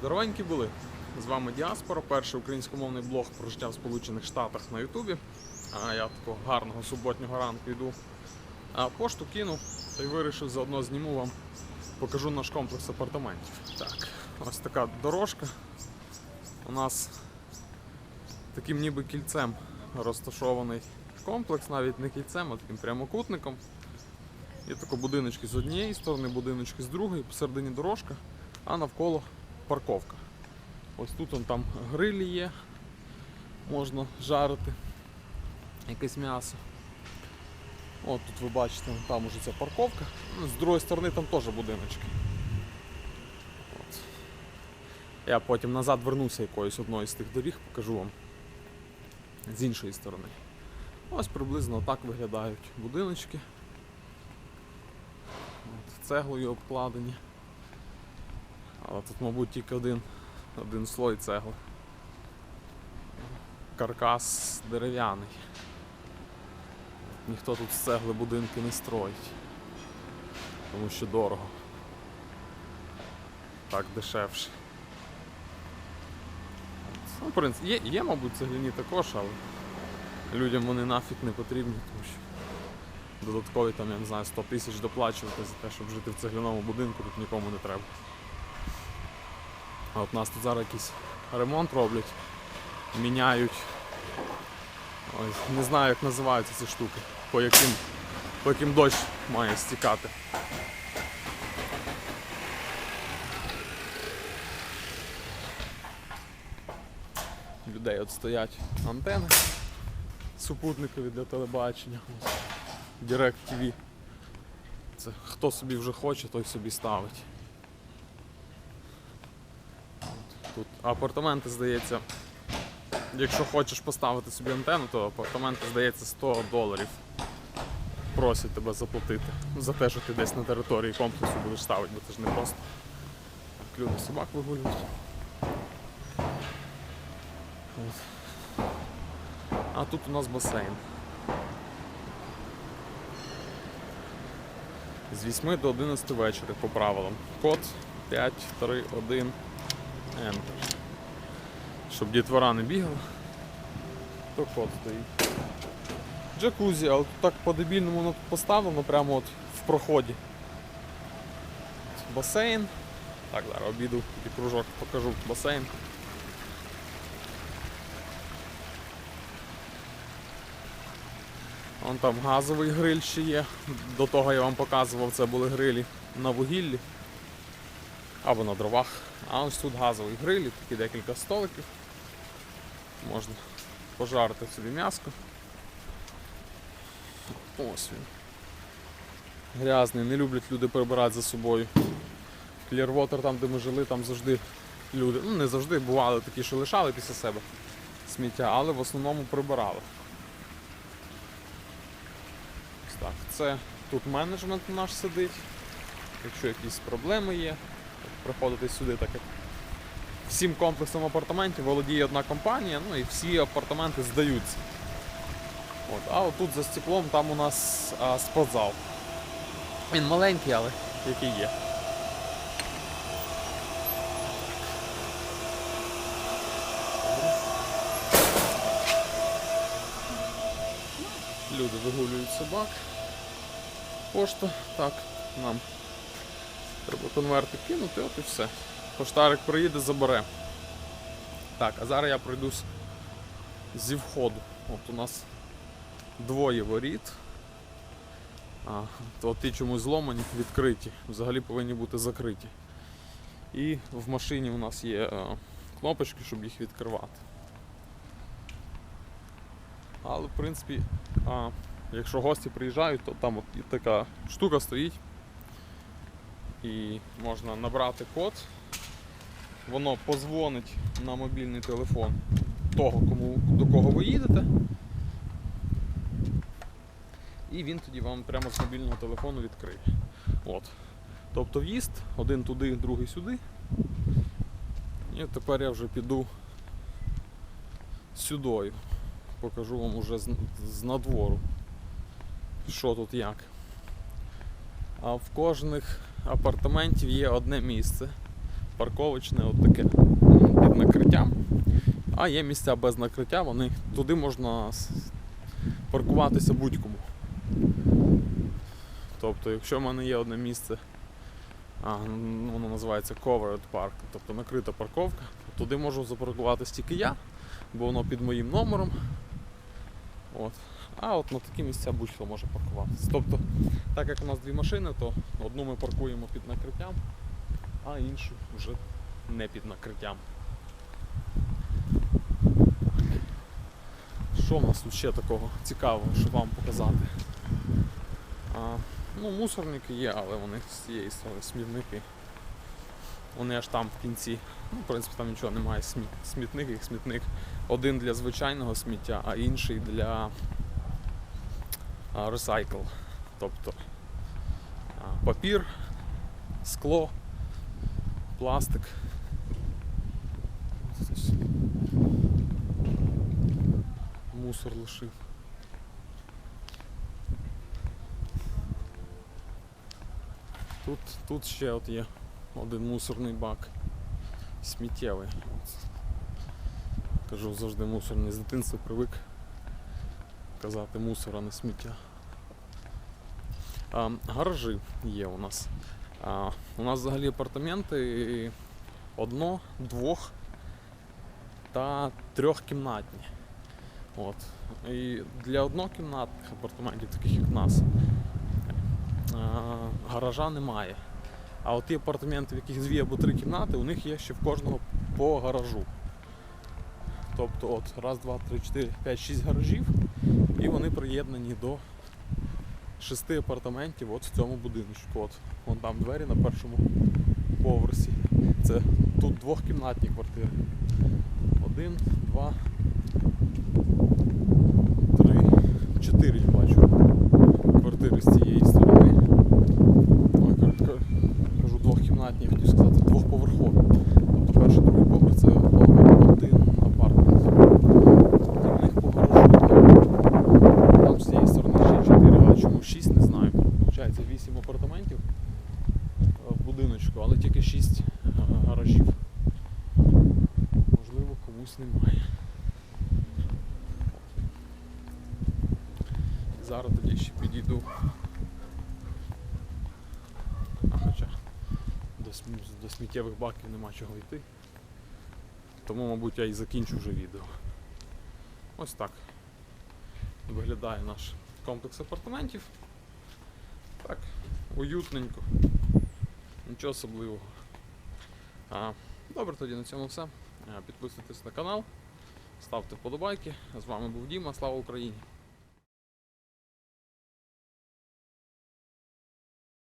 Здоровенькі були! З вами Діаспора, перший українськомовний блог про життя в Сполучених Штатах на Ютубі. А я такого гарного суботнього ранку йду. А пошту кинув та й вирішив заодно зніму вам, покажу наш комплекс апартаментів. Так, ось така дорожка. У нас таким ніби кільцем розташований комплекс, навіть не кільцем, а таким прямокутником. Є тако будиночки з однієї сторони, будиночки з другої, посередині дорожка, а навколо парковка. Ось тут он там грилі є, можна жарити якесь м'ясо. От тут ви бачите, там уже ця парковка. Ну, З другої сторони там теж будиночки. От. Я потім назад вернуся якоюсь одної з тих доріг, покажу вам з іншої сторони. Ось приблизно так виглядають будиночки. От, цеглою обкладені. Але тут, мабуть, тільки один, один слой цегли. Каркас дерев'яний. Ніхто тут з цегли будинки не строїть. Тому що дорого. Так дешевше. Ну, в принципі, є, є, мабуть, цегляні також, але людям вони нафіг не потрібні, тому що додаткові там, я не знаю, 100 тисяч доплачувати за те, щоб жити в цегляному будинку, тут нікому не треба. А от нас тут зараз якийсь ремонт роблять, міняють. Ось, не знаю, як називаються ці штуки, по яким, по яким дощ має стікати. Людей от стоять антени супутникові для телебачення. Direct TV. Це хто собі вже хоче, той собі ставить. Тут апартаменти, здається, якщо хочеш поставити собі антенну, то апартаменти, здається, 100 доларів просять тебе заплатити за те, що ти десь на території комплексу будеш ставити, бо це ж не просто. Люди собак вигулюють. А тут у нас басейн. З 8 до 11 вечора по правилам. Код 5, 3, 1, Щоб дітвора не бігала, то код стоїть. Джакузі, але тут так по-дебільному поставлено прямо от в проході. Басейн. Так, зараз обіду і кружок покажу басейн. Вон там газовий гриль ще є. До того я вам показував, це були грилі на вугіллі або на дровах. А ось тут газовий гриль, такі декілька столиків. Можна пожарити собі м'яско. Ось він. Грязний, не люблять люди прибирати за собою. Клірвотер, там, де ми жили, там завжди люди, ну не завжди бували такі, що лишали після себе сміття, але в основному прибирали. Так, це тут менеджмент наш сидить. Якщо якісь проблеми є, приходити сюди, так як всім комплексом апартаментів володіє одна компанія, ну і всі апартаменти здаються. От, а отут за стеклом там у нас а, спортзал. Він маленький, але який є. Люди вигулюють собак. Пошта, так, нам треба конверти кинути, от і все. Поштарик приїде, забере. Так, а зараз я пройдусь зі входу. От у нас двоє воріт. А, то ті чомусь зломані, відкриті. Взагалі повинні бути закриті. І в машині у нас є е, кнопочки, щоб їх відкривати. Але в принципі, а, якщо гості приїжджають, то там от така штука стоїть. І можна набрати код. Воно позвонить на мобільний телефон того, кому, до кого ви їдете. І він тоді вам прямо з мобільного телефону відкриє. От. Тобто в'їзд, один туди, другий сюди. І тепер я вже піду сюдою. Покажу вам уже з, надвору, що тут як. А в кожних апартаментів є одне місце парковочне от таке під накриттям. А є місця без накриття, вони туди можна паркуватися будь-кому. Тобто, якщо в мене є одне місце, а, ну, воно називається covered park, тобто накрита парковка, туди можу запаркуватися тільки я, бо воно під моїм номером. От. А от на такі місця будь-хто може паркуватися. Тобто, так як у нас дві машини, то одну ми паркуємо під накриттям, а іншу вже не під накриттям. Що в нас тут ще такого цікавого, щоб вам показати? А, ну, мусорники є, але вони з цієї сторони смітники. Вони аж там в кінці. Ну, в принципі, там нічого немає. Сміт, смітник, як смітник. Один для звичайного сміття, а інший для ресайкл. Тобто папір, скло, пластик. Мусор лишив. Тут, тут ще от є один мусорний бак. Сміттєвий. Кажу завжди мусорний з дитинства привик казати мусор, а не сміття. А, гаражі є у нас. А, у нас взагалі апартаменти одно, двох та трьохкімнатні. От. І для однокімнатних апартаментів, таких як у нас, а, гаража немає. А от ті апартаменти, в яких дві або три кімнати, у них є ще в кожного по гаражу. Тобто от раз, два, три, чотири, п'ять, шість гаражів, і вони приєднані до шести апартаментів от в цьому будиночку. От вон там двері на першому поверсі. Це тут двохкімнатні квартири. Один, два, три, чотири бачу. Квартири з цієї сторони. Ой, ка- ка- кажу двохкімнатні, я хотів сказати двохповерхові. Тобто перший другий поверх це о- один апартмент. І в них по гаражу. Там з цієї сторони ще 4, а чому 6, не Получається 8 апартаментів е, в будиночку, але тільки 6 гаражів. Можливо, комусь немає. Зараз тоді ще підійду. Хоча до, до сміттєвих баків нема чого йти. Тому, мабуть, я і закінчу вже відео. Ось так виглядає наш комплекс апартаментів. Уютненько. Нічого особливого. А, добре, тоді на цьому все. Е, Підписуйтесь на канал, ставте вподобайки. З вами був Діма. Слава Україні!